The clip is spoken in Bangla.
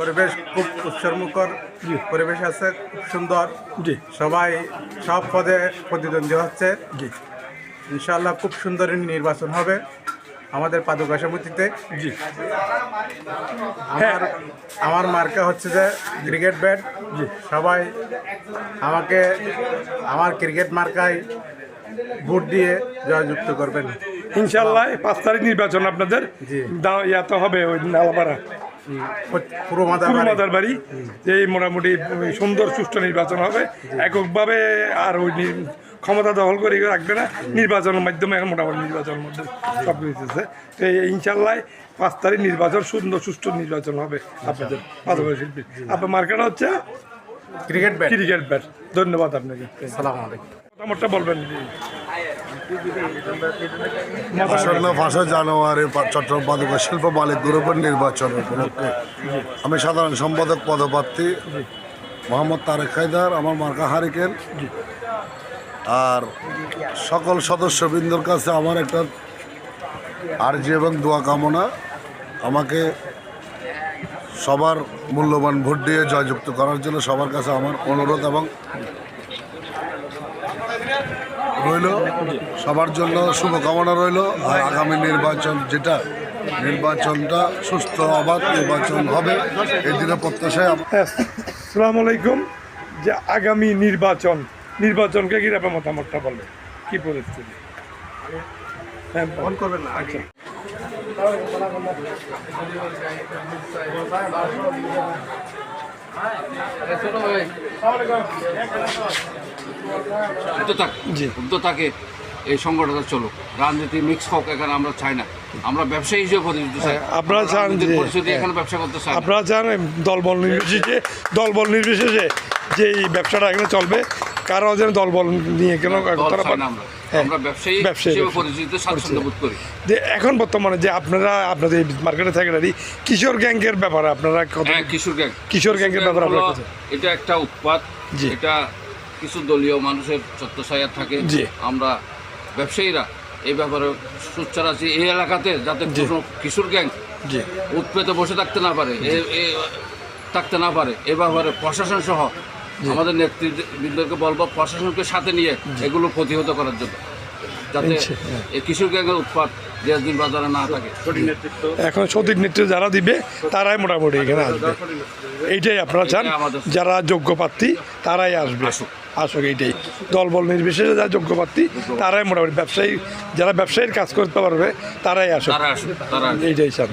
পরিবেশ খুব উৎসর্মুখর পরিবেশ আছে খুব সুন্দর। জি। সবাই সব পদে প্রতিদ্বন্দ্বী হচ্ছে। জি। ইনশাল্লাহ খুব সুন্দর নির্বাচন হবে আমাদের পাদুকা সমিতিতে। জি। আমার আমার মার্কা হচ্ছে যে ক্রিকেট ব্যাট। জি। সবাই আমাকে আমার ক্রিকেট মার্কায় ভোট দিয়ে জয়যুক্ত করবেন। ইনশাল্লাহ পাঁচ তারিখ নির্বাচন আপনাদের। জি। দা- ইয়াতে হবে ওই নালাপাড়া পুরো মাথা পুরো মাদার বাড়ি যে মোটামুটি সুন্দর, সুষ্ঠু নির্বাচন হবে। এককভাবে আর ওই ক্ষমতা দখল করে রাখবে না। নির্বাচনের মাধ্যমে এখন মোটামুটি নির্বাচনের মধ্যে সব কিছু তো এই ইনশাল্লাহ পাঁচ তারিখ নির্বাচন সুন্দর, সুষ্ঠু নির্বাচন হবে আপনাদের পাশাপাশি শিল্পী। আপনার মার্কেট হচ্ছে ক্রিকেট ব্যাট। Cricket bat. ধন্যবাদ আপনাকে। সালাম আলাইকুম। মতামতটা বলবেন। আসন্ন পাঁচই জানুয়ারি পা- চট্টগ্রাম পাদুকা শিল্প মালিক গ্রুপের নির্বাচন উপলক্ষে আমি সাধারণ সম্পাদক পদপ্রার্থী মোহাম্মদ তারেক হায়দার আমার মার্কা হারিকেন আর সকল সদস্যবৃন্দর কাছে আমার একটা আর্জি এবং দোয়া কামনা। আমাকে সবার মূল্যবান ভোট দিয়ে জয়যুক্ত করার জন্য সবার কাছে আমার অনুরোধ এবং রইল সবার জন্য শুভকামনা রইল। আর আগামী নির্বাচন যেটা নির্বাচনটা সুস্থ অবাধ নির্বাচন হবে এই দিনে প্রত্যাশায় আম- হ্যাঁ সালাম আলাইকুম। যে আগামী নির্বাচন নির্বাচনকে আপনার মতামতটা বলে? কি পরিস্থিতি? হ্যাঁ ফোন করবেন না আচ্ছা। জি। উদ্যোগ থাকে এই সংগঠনটা চলুক রাজনীতি মিক্স হোক এখানে আমরা চাই না। আমরা ব্যবসায়ী হিসেবে পরিচিত চাই। হ্যাঁ, আপনারা চান পরিস্থিতি এখানে ব্যবসা করতে চাই। আপনারা চান দলবল নির্বিশেষে দলবল নির্বিশেষে যে এই ব্যবসাটা এখানে চলবে। কারও যেন দলবল নিয়ে কেন তারা আমরা। হ্যাঁ, আমরা ব্যবসায়ী হিসেবে পরিচিত স্বাচ্ছন্দ্য বোধ করি। যে এখন বর্তমানে যে আপনারা আপনাদের মার্কেটে সেক্রেটারি কিশোর গ্যাংকের ব্যাপারে আপনারা হ্যাঁ কিশোর গ্যাং। কিশোর গ্যাংকের ব্যাপারে আপনার এটা একটা উৎপাত। এটা কিছু দলীয় মানুষের চত্বসায়া থাকে। আমরা ব্যবসায়ীরা এই ব্যাপারে সোচ্চার আছি। এই এলাকাতে যাতে। কোনো কিশোর গ্যাং উৎপেতে বসে থাকতে না পারে থাকতে না পারে এ ব্যাপারে প্রশাসন সহ আমাদের নেতৃবৃন্দকে বলব প্রশাসনকে সাথে নিয়ে এগুলো প্রতিহত করার জন্য। যাতে কিশোর গ্যাংয়ের উৎপাত দেশ দিন বাজারে না থাকে। এখন সঠিক নেতৃত্ব যারা দিবে তারাই মোটামুটি এখানে আসবে। এইটাই আপনারা চান যারা যোগ্য প্রার্থী তারাই আসবে। আসুক। এইটাই। দলবল নির্বিশেষে যারা যোগ্য প্রার্থী তারাই মোটামুটি ব্যবসায়ী যারা ব্যবসায়ীর কাজ করতে পারবে তারাই আসুক। আসুক আসুক। এইটাই চান।